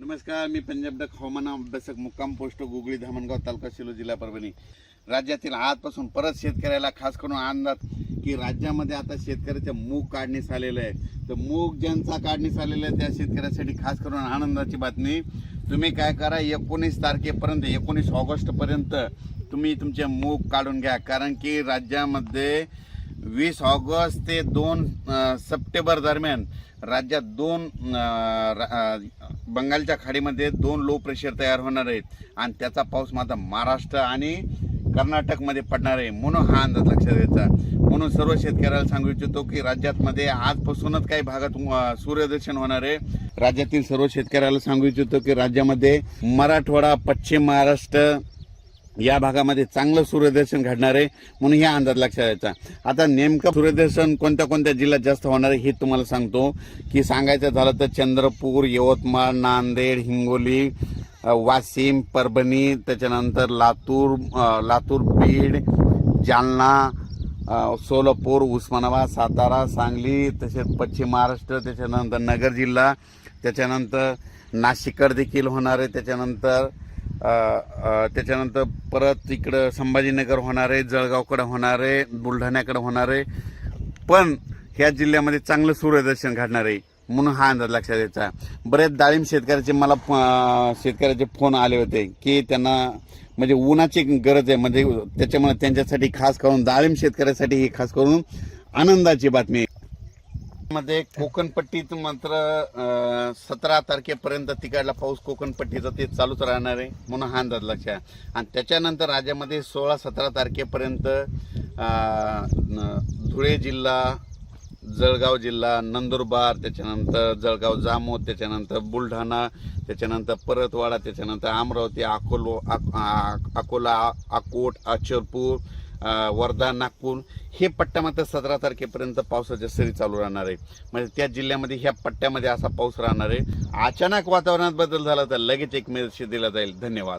नमस्कार मी पंजाब डक हवामान अभ्यासक मुक्काम पोस्ट गुगळी धामणगाव तालुका शिलो जिल्हा परभणी. राज्यातील आजपासून परत शेतकऱ्याला खास करून अंदाज की राज्यामध्ये आता शेतकऱ्याच्या मूग काढणीस आलेलं आहे. तर मूग ज्यांचा काढणीस आलेलं आहे त्या शेतकऱ्यासाठी खास करून आनंदाची बातमी. तुम्ही काय करा एकोणीस तारखेपर्यंत एकोणीस ऑगस्टपर्यंत तुम्ही तुमचे मूग काढून घ्या. कारण की राज्यामध्ये वीस ऑगस्ट ते दोन सप्टेंबर दरम्यान राज्यात दोन रा- बंगालच्या खाडीमध्ये दोन लो प्रेशर तयार होणार आहेत. आणि त्याचा पाऊस मात्र महाराष्ट्र आणि कर्नाटकमध्ये पडणार आहे. म्हणून हा अंदाज लक्षात घ्यायचा. म्हणून सर्व शेतकऱ्याला सांगू इच्छितो की राज्यातमध्ये आजपासूनच काही भागात सूर्यदर्शन होणार आहे. राज्यातील सर्व शेतकऱ्याला सांगू इच्छितो की राज्यामध्ये मराठवाडा पश्चिम महाराष्ट्र या भागामध्ये चांगलं सूर्यदर्शन घडणार आहे म्हणून ह्या अंदाज लक्षात यायचा आता नेमकं सूर्यदर्शन कोणत्या कोणत्या जिल्ह्यात जास्त होणार आहे हे तुम्हाला सांगतो. की सांगायचं झालं तर चंद्रपूर यवतमाळ नांदेड हिंगोली वाशिम परभणी त्याच्यानंतर लातूर लातूर बीड जालना सोलापूर उस्मानाबाद सातारा सांगली तसेच पश्चिम महाराष्ट्र त्याच्यानंतर नगर जिल्हा त्याच्यानंतर नाशिककर देखील होणार आहे त्याच्यानंतर त्याच्यानंतर परत इकडं संभाजीनगर होणार आहे जळगावकडे होणार आहे बुलढाण्याकडे होणार आहे पण ह्या जिल्ह्यामध्ये चांगलं सूर्यदर्शन घडणार आहे म्हणून हा अंदाज लक्षात द्यायचा बरेच डाळिंब शेतकऱ्याचे मला फ- शेतकऱ्याचे फोन आले होते की त्यांना म्हणजे उन्हाची गरज आहे म्हणजे त्याच्यामुळे त्यांच्यासाठी खास करून डाळिंब शेतकऱ्यासाठी ही खास करून आनंदाची बातमी आहे. मध्ये कोकणपट्टीत मात्र सतरा तारखेपर्यंत तिकडला पाऊस कोकणपट्टीचा ते चालूच राहणार आहे म्हणून हा अंदाज लक्षात आणि त्याच्यानंतर राज्यामध्ये सोळा सतरा तारखेपर्यंत धुळे जिल्हा जळगाव जिल्हा नंदुरबार त्याच्यानंतर जळगाव जामोद त्याच्यानंतर बुलढाणा त्याच्यानंतर परतवाडा त्याच्यानंतर अमरावती अकोलो आ- अकोला अकोट अचलपूर वर्धा नागपूर हे पट्ट्या मात्र सतरा तारखेपर्यंत पावसाच्या सरी चालू राहणार आहे. म्हणजे त्या जिल्ह्यामध्ये ह्या पट्ट्यामध्ये असा पाऊस राहणार आहे. अचानक वातावरणात बदल झाला तर लगेच एक मेसेज दिला जाईल. धन्यवाद.